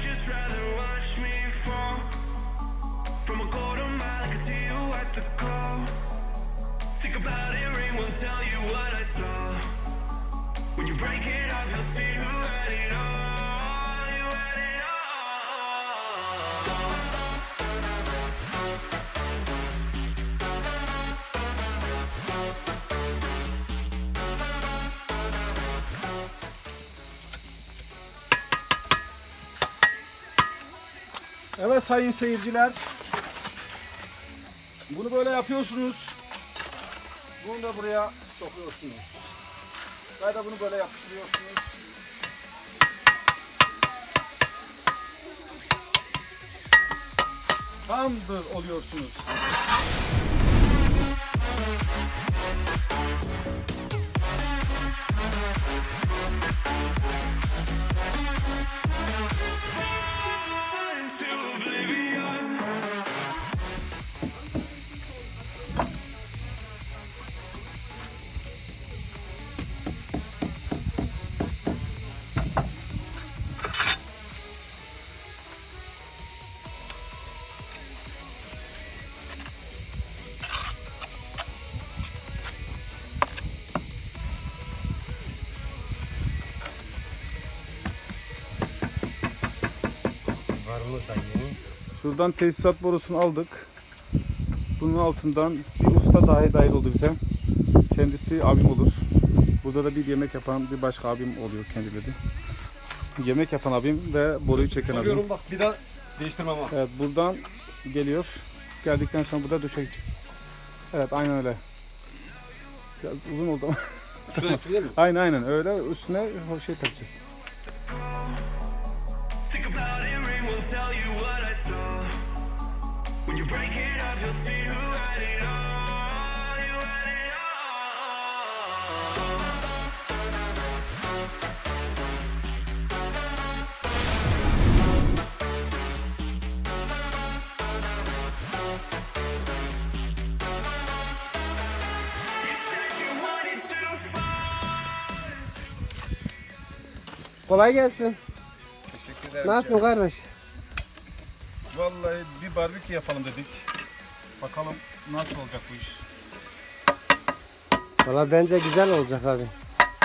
just rather watch me fall. From a quarter mile I can see you at the call. Think about it, won't tell you what I saw. When you break it off, you'll see who Evet sayın seyirciler. Bunu böyle yapıyorsunuz. Bunu da buraya sokuyorsunuz. Ve de bunu böyle yapıştırıyorsunuz. Tamdır oluyorsunuz. Şuradan tesisat borusunu aldık. Bunun altından bir usta dahi dahil oldu bize. Kendisi abim olur. Burada da bir yemek yapan bir başka abim oluyor kendileri. Yemek yapan abim ve boruyu çeken abim. Soruyorum bak bir daha değiştirmem ha. Evet buradan geliyor. Geldikten sonra burada döşek. Evet aynen öyle. Biraz uzun oldu ama. Mi? aynen aynen öyle üstüne o şey takacağız. Tell you what I saw. When you break it off, you'll see who had it all. You had it all. You said you wanted to fight. Kolay gelsin. Teşekkür ederim. Ne yapıyorsun kardeş? Vallahi bir barbekü yapalım dedik. Bakalım nasıl olacak bu iş. Valla bence güzel olacak abi.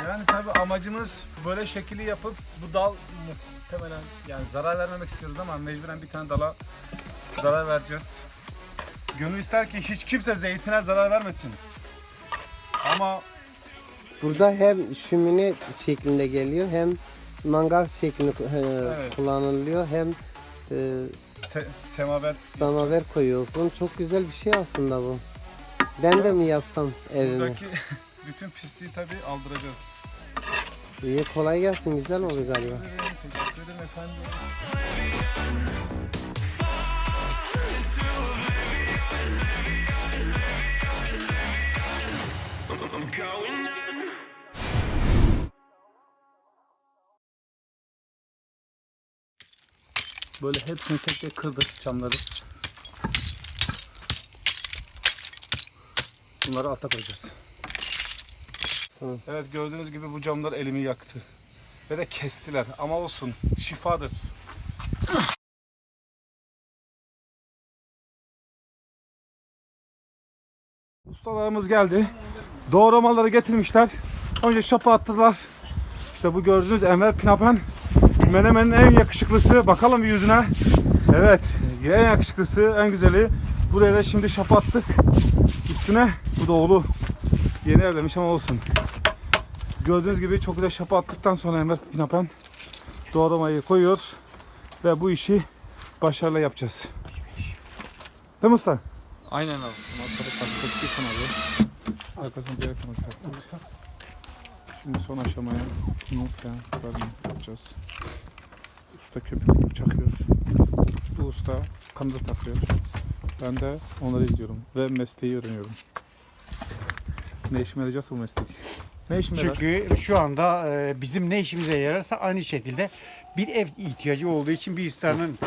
Yani tabi amacımız böyle şekili yapıp bu dal muhtemelen yani zarar vermemek istiyoruz ama mecburen bir tane dala zarar vereceğiz. Gönül ister ki hiç kimse zeytine zarar vermesin. Ama Burada hem şömine şeklinde geliyor hem mangal şeklinde e, Evet. kullanılıyor hem e, se- semaver samaver koyuyorsun. Çok güzel bir şey aslında bu. Ben de mi yapsam evime? buradaki bütün pisliği tabi aldıracağız. İyi kolay gelsin güzel oluyor galiba. Böyle hepsini tek tek kırdık camları. Bunları alta koyacağız. Tamam. Evet gördüğünüz gibi bu camlar elimi yaktı. Ve de kestiler ama olsun şifadır. Ustalarımız geldi. Doğramaları getirmişler. Önce şapa attılar. İşte bu gördüğünüz Enver Pinapen Menemen'in en yakışıklısı. Bakalım bir yüzüne. Evet, en yakışıklısı, en güzeli. Buraya da şimdi şapa attık. Üstüne bu da oğlu. Yeni evlenmiş ama olsun. Gördüğünüz gibi çok güzel şapa attıktan sonra Enver Pinapen doğramayı koyuyor. Ve bu işi başarıyla yapacağız. Değil mi usta? Aynen abi. Taktık bir taktık. Şimdi son aşamaya not yapacağız. Usta köpük çakıyor. Bu usta kanadı takıyor. Ben de onları izliyorum ve mesleği öğreniyorum. Ne işime yarayacaksa bu meslek. Ne işime yarar? Çünkü şu anda e, bizim ne işimize yararsa aynı şekilde bir ev ihtiyacı olduğu için bir ustanın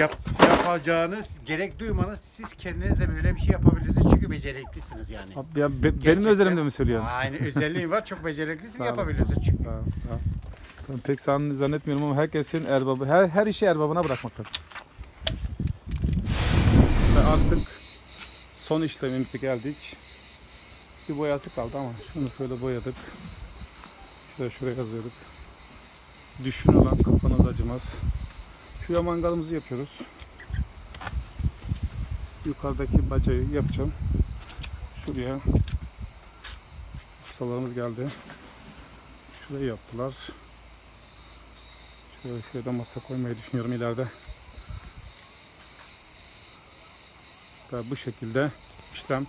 yap, yapacağınız gerek duymanız siz kendiniz de böyle bir şey yapabilirsiniz çünkü beceriklisiniz yani. Abi Ya be- benim Gerçekten- özelimde mi söylüyorsun? Aynı özelliği var çok beceriklisin Sağ olasın. yapabilirsin çünkü. Sağ ol. Ben pek zannetmiyorum ama herkesin erbabı, her, her işi erbabına bırakmak lazım. Ve artık son işlemimize geldik. Bir boyası kaldı ama şunu şöyle boyadık. Şöyle şuraya yazıyorduk. Düşün olan kafanız acımaz. Şuraya mangalımızı yapıyoruz. Yukarıdaki bacayı yapacağım. Şuraya ustalarımız geldi. Şurayı yaptılar. Şöyle şurada masa koymayı düşünüyorum ileride. Ve bu şekilde işlem